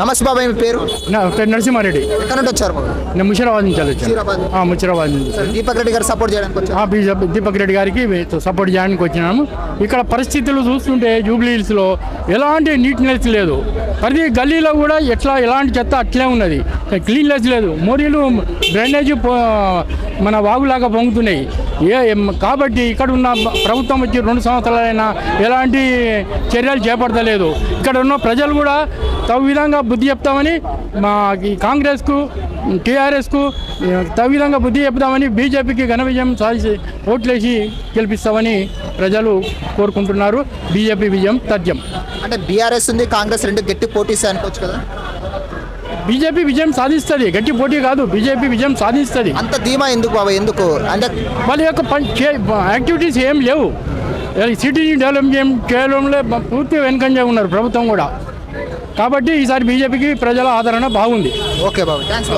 నమస్తే బాబాయ్ మీ పేరు? నా పేరు నరసింహారెడ్డి. ఎక్కడ నుండి వచ్చారు బాబు నేను ముషిరాబాద్ నుంచి వచ్చాను. ముషీరాబాద్. ఆ, ముషిరాబాద్ నుంచి. సార్ దీపక్ రెడ్డి గారు సపోర్ట్ చేయడానికి వచ్చారు. ఆ, బీజేపీ దీపక్ రెడ్డి గారికి సపోర్ట్ చేయడానికి వచ్చినాము. ఇక్కడ పరిస్థితులు చూస్తుంటే జూబ్లీ హిల్స్లో ఎలాంటి నీట్నెస్ లేదు. ప్రతి గల్లీలో కూడా ఎట్లా ఎలాంటి చెత్త అట్లే ఉన్నది. క్లీన్లెస్ లేదు. మోరీలు డ్రైనేజ్ పో- మన వాగులాగా పొంగుతున్నాయి. ఏ ఎం- కాబట్టి ఇక్కడ ఉన్న ప్రభుత్వం వచ్చి రెండు సంవత్సరాలైనా ఎలాంటి చర్యలు చేపడతలేదు. ఇక్కడ ఉన్న ప్రజలు కూడా విధంగా బుద్ధి చెప్తామని మా ఈ కాంగ్రెస్కు టీఆర్ఎస్కు విధంగా బుద్ధి చెప్తామని బీజేపీకి ఘన విజయం సాధించి ఓట్లేసి గెలిపిస్తామని ప్రజలు కోరుకుంటున్నారు. బీజేపీ విజయం తథ్యం. అంటే బీఆర్ఎస్ ఉంది కాంగ్రెస్ రెండు గట్టి పోటీ అనుకోవచ్చు కదా? బీజేపీ విజయం సాధిస్తుంది గట్టి పోటీ కాదు బీజేపీ విజయం సాధిస్తుంది. అంత ధీమా ఎందుకు బాబాయ్ ఎందుకు? అంటే వాళ్ళ యొక్క యాక్టివిటీస్ ఏం లేవు. సిటీని డెవలప్ చేయం చేయడంలో పూర్తి వెనుకంజ ఉన్నారు ప్రభుత్వం కూడా. కాబట్టి ఈసారి బీజేపీకి ప్రజల ఆదరణ బాగుంది. ఓకే బాబాయ్ థ్యాంక్స్